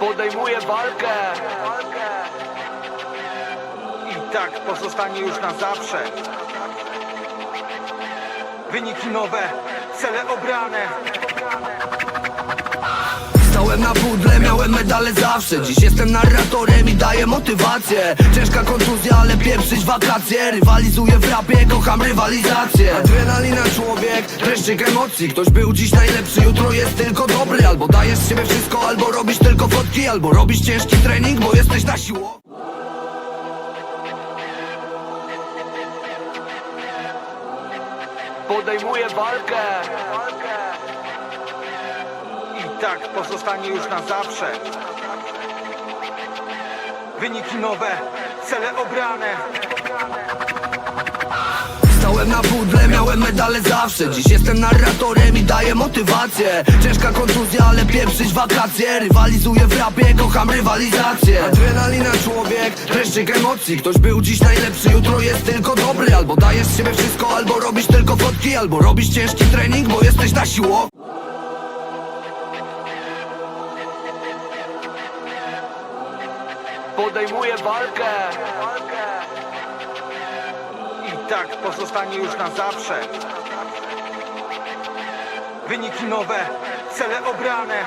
Podejmuję walkę. I tak pozostanie już na zawsze. Wyniki nowe, cele obrane. Stałem na pudle, medale zawsze. Dziś jestem narratorem i daję motywację. Ciężka kontuzja, ale pieprzyć wakacje. Rywalizuję w rapie, kocham rywalizację. Adrenalina człowiek, dreszczyk emocji. Ktoś był dziś najlepszy, jutro jest tylko dobry. Albo dajesz z siebie wszystko, albo robisz tylko fotki. Albo robisz ciężki trening, bo jesteś na siłowni. Podejmuję walkę tak pozostanie już na zawsze. Wyniki nowe, cele obrane. Stałem na pudle, miałem medale zawsze. Dziś jestem narratorem i daję motywację. Ciężka kontuzja, ale pieprzyć wakacje. Rywalizuję w rapie, kocham rywalizację. Adrenalina człowiek, dreszczyk emocji. Ktoś był dziś najlepszy, jutro jest tylko dobry. Albo dajesz siebie wszystko, albo robisz tylko fotki. Albo robisz ciężki trening, bo jesteś na siłowni Podejmuję walkę. I tak pozostanie już na zawsze. Wyniki nowe, cele obrane